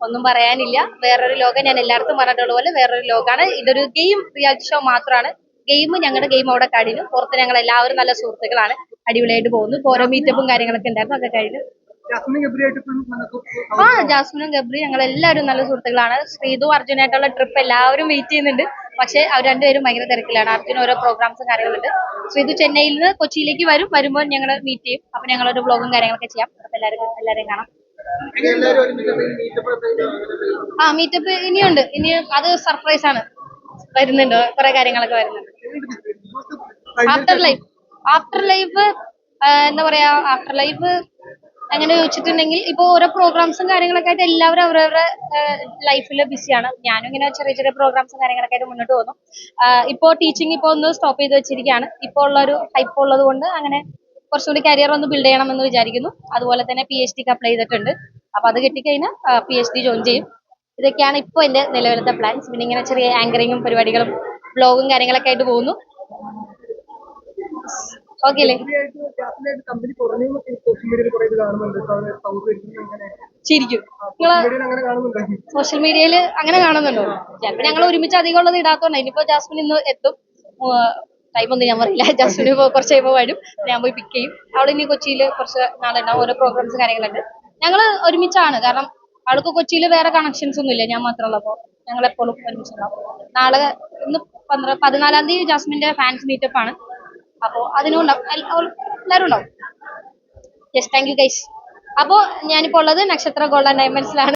ഒന്നും പറയാനില്ല. വേറൊരു ലോകം ഞാൻ എല്ലായിടത്തും പറഞ്ഞിട്ടുള്ള പോലെ വേറൊരു ലോകമാണ് ഇതൊരു ഗെയിം റിയാലിറ്റി ഷോ മാത്രമാണ്. ഗെയിം ഞങ്ങളുടെ ഗെയിം അവിടെ കഴിഞ്ഞു പുറത്ത് ഞങ്ങൾ എല്ലാവരും നല്ല സുഹൃത്തുക്കളാണ്. അടിപൊളിയായിട്ട് പോകുന്നു. ഓരോ മീറ്റപ്പും കാര്യങ്ങളൊക്കെ ഉണ്ടായിരുന്നു അതൊക്കെ കഴിഞ്ഞു. ആ ജാസ്മിനും ഗബ്രി ഞങ്ങൾ എല്ലാവരും നല്ല സുഹൃത്തുക്കളാണ്. ശ്രീതു അർജുനായിട്ടുള്ള ട്രിപ്പ് എല്ലാവരും വെയിറ്റ് ചെയ്യുന്നുണ്ട്. പക്ഷെ അവർ രണ്ടുപേരും ഭയങ്കര തിരക്കിലാണ്. അർജുൻ ഓരോ പ്രോഗ്രാംസും കാര്യങ്ങളുണ്ട്. ശ്രീതു ചെന്നൈയിൽ നിന്ന് കൊച്ചിയിലേക്ക് വരും. വരുമ്പോൾ ഞങ്ങൾ മീറ്റ് ചെയ്യും. അപ്പൊ ഞങ്ങളൊരു വ്ളോഗും കാര്യങ്ങളൊക്കെ ചെയ്യാം. അപ്പൊ എല്ലാവരും എല്ലാവരെയും കാണാം. ആ മീറ്റപ്പ് ഇനിയുണ്ട്. ഇനി അത് സർപ്രൈസ് ആണ്. വരുന്നുണ്ട്. കുറെ കാര്യങ്ങളൊക്കെ വരുന്നുണ്ട്. ആഫ്റ്റർ ലൈഫ് ആഫ്റ്റർ ലൈഫ് എന്താ പറയാ ആഫ്റ്റർ ലൈഫ് അങ്ങനെ ചോദിച്ചിട്ടുണ്ടെങ്കിൽ ഇപ്പൊ ഓരോ പ്രോഗ്രാംസും കാര്യങ്ങളൊക്കെ ആയിട്ട് എല്ലാവരും അവരവരുടെ ലൈഫിൽ ബിസിയാണ് ഞാനും ഇങ്ങനെ ചെറിയ ചെറിയ പ്രോഗ്രാംസും കാര്യങ്ങളൊക്കെ ആയിട്ട് മുന്നോട്ട് പോകുന്നു. ഇപ്പോ ടീച്ചിങ് ഇപ്പോൾ ഒന്ന് സ്റ്റോപ്പ് ചെയ്ത് വെച്ചിരിക്കുകയാണ്. ഇപ്പോൾ ഉള്ള ഒരു ഹൈപ്പ് ഉള്ളത് കൊണ്ട് അങ്ങനെ കുറച്ചുകൂടി കരിയർ ഒന്ന് ബിൽഡ് ചെയ്യണം എന്ന് വിചാരിക്കുന്നു. അതുപോലെ തന്നെ പി എച്ച് ഡിക്ക് അപ്ലൈ ചെയ്തിട്ടുണ്ട്. അപ്പൊ അത് കിട്ടിക്കഴിഞ്ഞാൽ പി എച്ച് ഡി ജോയിൻ ചെയ്യും. ഇതൊക്കെയാണ് ഇപ്പോൾ എന്റെ നിലവിലത്തെ പ്ലാൻസ് പിന്നെ ഇങ്ങനെ ചെറിയ ആങ്കറിങ്ങും പരിപാടികളും ബ്ലോഗും കാര്യങ്ങളൊക്കെ ആയിട്ട് പോകുന്നു. സോഷ്യൽ മീഡിയയിൽ അങ്ങനെ കാണുന്നുണ്ടോ? ചിലപ്പോൾ ഞങ്ങൾ ഒരുമിച്ച് അധികം ഉള്ളത് ഇടാത്തോണ്ട് ഇനിയിപ്പോ ജാസ്മിൻ ഇന്ന് എത്തും. ടൈം ഒന്നും ഞാൻ പറയില്ല ഇപ്പോൾ കുറച്ച് കഴിയുമ്പോൾ വരും. ഞാൻ പോയി പിക്ക് ചെയ്യും. അവിടെ ഇനി കൊച്ചിയിൽ കുറച്ച് നാളുണ്ടാവും. ഓരോ പ്രോഗ്രാംസ് കാര്യങ്ങളുണ്ട്. ഞങ്ങൾ ഒരുമിച്ചാണ്. കാരണം അവൾക്ക് കൊച്ചിയിൽ വേറെ കണക്ഷൻസ് ഒന്നും ഇല്ല ഞാൻ മാത്രമുള്ളപ്പോൾ ഞങ്ങൾ എപ്പോഴും ഒരുമിച്ചുണ്ടാവും. നാളെ ഇന്ന് പന്ത്രണ്ട് പതിനാലാം തീയതി ജാസ്മിന്റെ ഫാൻസ് മീറ്റപ്പ് ആണ്. അപ്പോൾ അതിനും ഉണ്ടാവും. എല്ലാവരും ഉണ്ടാവും. യെസ് താങ്ക് യു ഗൈസ് അപ്പോൾ ഞാനിപ്പോൾ ഉള്ളത് നക്ഷത്ര ഗോൾഡ് ആൻഡ് ഡയമണ്ട്സിലാണ്